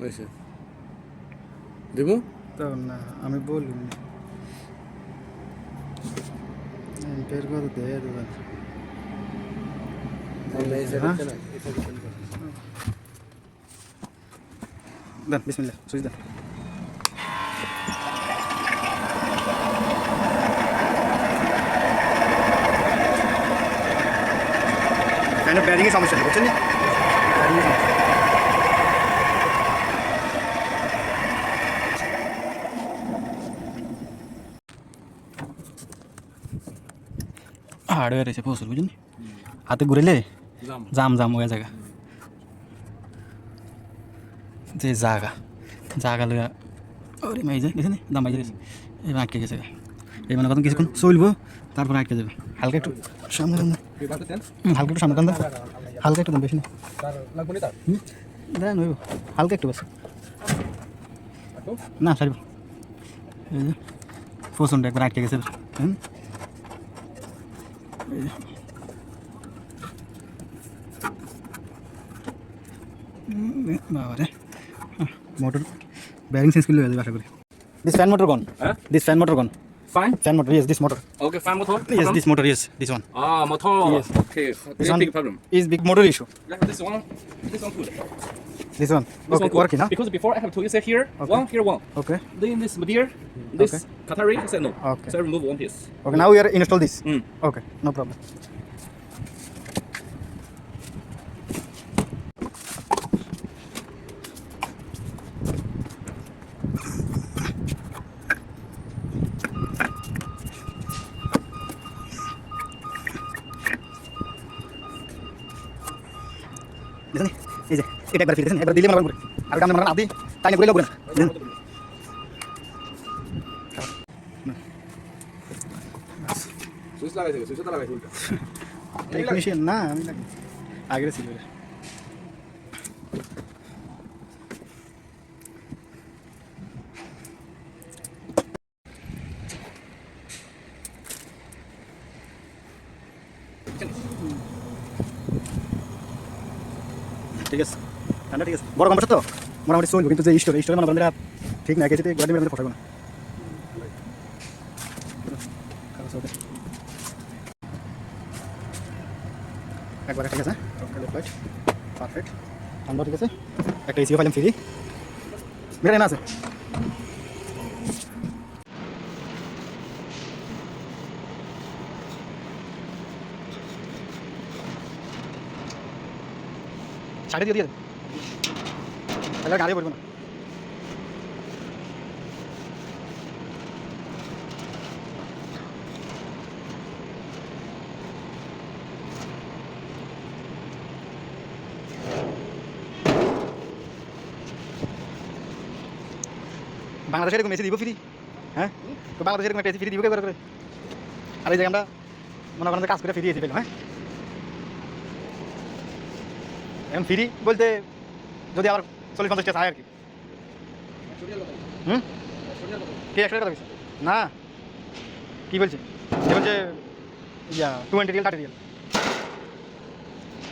হয়েছে। দেবো তো না আমি বলি বের করে দে দেবেন হ্যাঁ? দেন বিসমিল্লাহ সুইচ দেন কেন ব্যারিংয়ের সমস্যা বুঝছেন না? ব্যারিংয়ের সমস্যা হার্ডওয়্যার এসে প্রচুর বুঝলি হাতে ঘুরেলে জাম। জাম হয়ে জায়গা। যে জায়গা জায়গা লইয়া ওরে মাই যায় গেছে দাম মাই গেছে এবার আটকে গেছে। এই মানে কত কিছুক্ষণ চলবো তারপর আটকে যাবে। হালকা একটু সামনে হালকা একটু সামনে। হালকা একটু বেশি না। দেন হইব হালকা একটু বাস। না সারিব। এই যে প্রচণ্ড একবার আটকে গেছে। হুম। বাবারে। মোটর ব্যারিং চেঞ্জ করলে হয়ে যাবে আশা করি। This fan motor Huh? This fan motor gone Fine, Fan motor, yes, this motor. Okay, fan motor? Yes, problem? this motor, yes, this one. Ah, motor. Yes. Okay, this one big problem. Is big motor issue. Like this one, this one good. This one. This okay, one working, huh? Because before I have two you here, okay. one, here one. Okay. Then this material, this okay. Qatari, I said no. Okay. So I remove one piece. Okay, now we are install this. Mm. Okay, no problem. এই যে এটা একবার ফিরে একবার দিলে মনে আর কামনে মনে আদি তাই না ঘুরে লাগবে না। দেখেন সুইচ লাগাইছে সুইচটা লাগাইছে না আমি না আগের ছিল এটা। ঠিক আছে? ঠান্ডা ঠিক আছে। বড় কম্পাস তো? মোটামুটি চলবে, কিন্তু যে স্টোর স্টোরে মনে করেন ঠিক না গেছে গাড়ি মেরে ফসাবো না। একবারে, ঠিক আছে? পারফেক্ট আনব, ঠিক আছে? একটা এসিও ফাইলাম ফ্রি না আছে? সাড়ে দিয়ে দিয়ে। তাহলে গাড়ি পড়বে না। বাংলাদেশে এরকম এসি দিব ফ্রি হ্যাঁ? তো বাংলাদেশে এরকম একটা এসি ফ্রি দিব কে করে আর এই জায়গায় আমরা মনে করেন কাজ করে ফ্রি এসি পেলাম হ্যাঁ? এখন ফ্রি বলতে যদি আবার চল্লিশ পঞ্চাশ টাকা আর কি। হুম? কে একশো টাকা না। কি বলছে? সে বলছে, yeah twenty riel thirty riel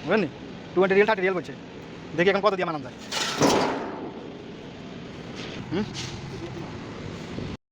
বুঝলেন টোয়েন্টি রিয়েল থার্টি রিয়েল বলছে। দেখি এখন কত দিয়ে মানান যায়। হুম?